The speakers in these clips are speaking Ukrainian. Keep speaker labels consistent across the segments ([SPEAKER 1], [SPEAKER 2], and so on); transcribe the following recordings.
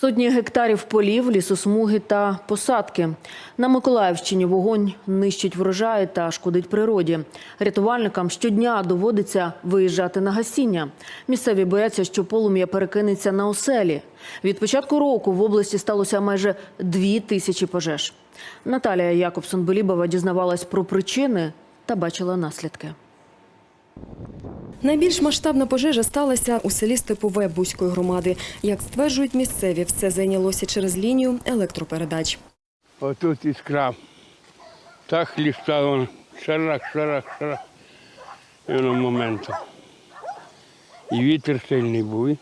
[SPEAKER 1] Сотні гектарів полів, лісосмуги та посадки. На Миколаївщині вогонь нищить врожаї та шкодить природі. Рятувальникам щодня доводиться виїжджати на гасіння. Місцеві бояться, що полум'я перекинеться на оселі. Від початку року в області сталося майже дві тисячі пожеж. Наталія Якобсон-Белібова дізнавалась про причини та бачила наслідки.
[SPEAKER 2] Найбільш масштабна пожежа сталася у селі Степове Бузької громади. Як стверджують місцеві, все зайнялося через лінію електропередач.
[SPEAKER 3] Отут іскра. Так хлістало, шарах, шарах, шарах. І воно моментом. І вітер сильний був.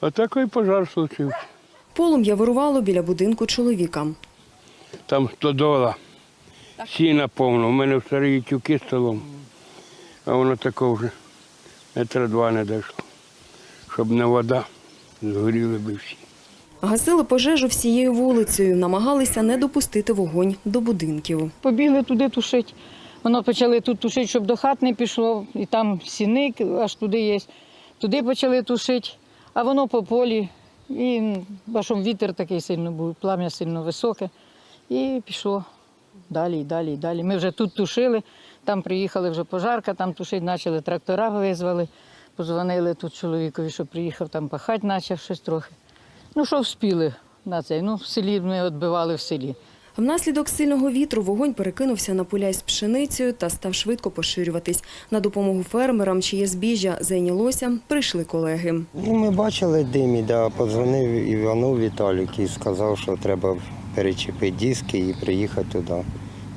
[SPEAKER 3] Отакий пожар случився.
[SPEAKER 2] Полум'я вирувало біля будинку чоловіка.
[SPEAKER 3] Там стодола, сіна повно. У мене в старій тюки столом. А воно тако вже метра два не дійшло. Щоб не вода, згоріли би всі.
[SPEAKER 2] Гасили пожежу всією вулицею, намагалися не допустити вогонь до будинків.
[SPEAKER 4] Побігли туди тушити. Воно почали тут тушити, щоб до хат не пішло, і там сіник аж туди є. Туди почали тушити, а воно по полі. І бачом вітер такий сильно був, плам'я сильно високе. І пішло далі, і далі, і далі. Ми вже тут тушили, там приїхали вже пожарка, там тушити почали, трактора визвали, позвонили тут чоловікові, що приїхав там пахати, почав щось трохи. Ну, що вспіли на цей? Ну, в селі ми відбивали в селі.
[SPEAKER 2] Внаслідок сильного вітру вогонь перекинувся на поля із пшеницею та став швидко поширюватись. На допомогу фермерам, чиє збіжжя зайнялося, прийшли колеги.
[SPEAKER 5] Ну, ми бачили дим, да, подзвонив Івану Віталік і сказав, що треба перечепити диски і приїхати туди.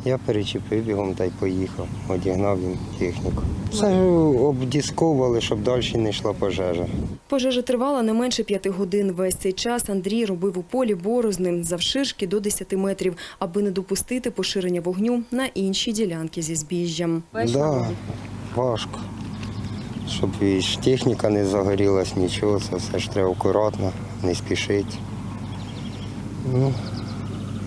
[SPEAKER 5] Я перечепив бігом та й поїхав, одігнав їм техніку. Все обдісковували, щоб далі не йшла пожежа.
[SPEAKER 2] Пожежа тривала не менше п'яти годин. Весь цей час Андрій робив у полі борозним завширшки до 10 метрів, аби не допустити поширення вогню на інші ділянки зі збіжжям.
[SPEAKER 5] Да, важко. Щоб і ж техніка не загорілась, нічого, це все ж треба акуратно, не спішити. Ну,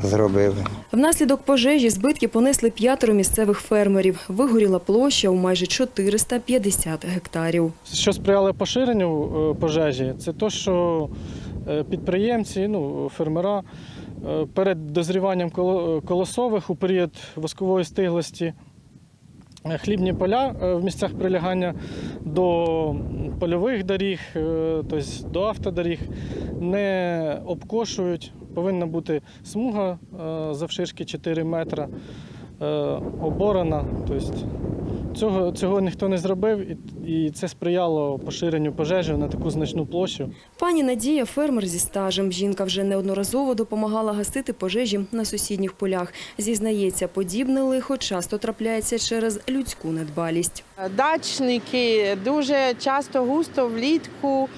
[SPEAKER 5] зробили.
[SPEAKER 2] Внаслідок пожежі збитки понесли п'ятеро місцевих фермерів. Вигоріла площа у майже 450 гектарів.
[SPEAKER 6] Що сприяло поширенню е, пожежі, це те, що е, підприємці, ну, фермера е, перед дозріванням коло- колосових у період воскової стиглості хлібні поля в місцях прилягання до польових доріг, тобто до автодоріг, не обкошують. Повинна бути смуга е, завширшки 4 метри, е, оборона. Тобто Цього, цього ніхто не зробив, і, і це сприяло поширенню пожежі на таку значну площу.
[SPEAKER 2] Пані Надія фермер зі стажем. Жінка вже неодноразово допомагала гасити пожежі на сусідніх полях. Зізнається, подібне лихо часто трапляється через людську недбалість.
[SPEAKER 7] Дачники дуже часто густо влітку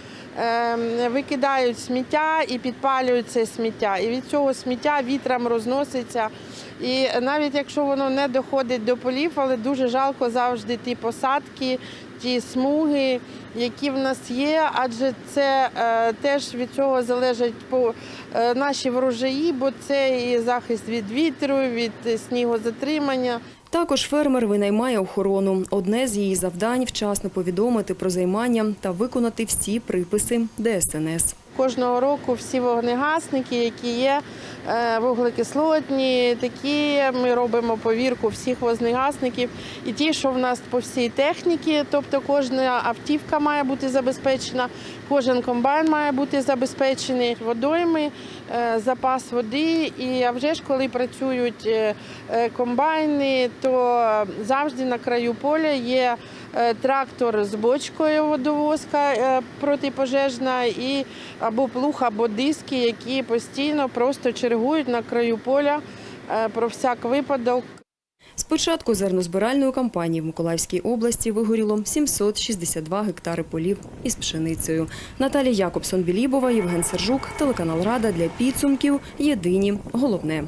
[SPEAKER 7] викидають сміття і підпалюють це сміття. І від цього сміття вітром розноситься. І навіть якщо воно не доходить до полів, але дуже жалко завжди ті посадки, ті смуги, які в нас є, адже це е, теж від цього залежать по е, наші врожаї, бо це і захист від вітру, від снігозатримання.
[SPEAKER 2] Також фермер винаймає охорону. Одне з її завдань вчасно повідомити про займання та виконати всі приписи ДСНС.
[SPEAKER 7] Кожного року всі вогнегасники, які є е, вуглекислотні, такі ми робимо повірку всіх вогнегасників. І ті, що в нас по всій техніці, тобто кожна автівка має бути забезпечена, кожен комбайн має бути забезпечений водойми, е, запас води. І а вже ж коли працюють е, комбайни, то завжди на краю поля є трактор з бочкою водовозка е, протипожежна і або плуг, або диски, які постійно просто чергують на краю поля е, про всяк випадок.
[SPEAKER 2] З початку зернозбиральної кампанії в Миколаївській області вигоріло 762 гектари полів із пшеницею. Наталія Якобсон-Білібова, Євген Сержук, телеканал Рада для підсумків. Єдині головне.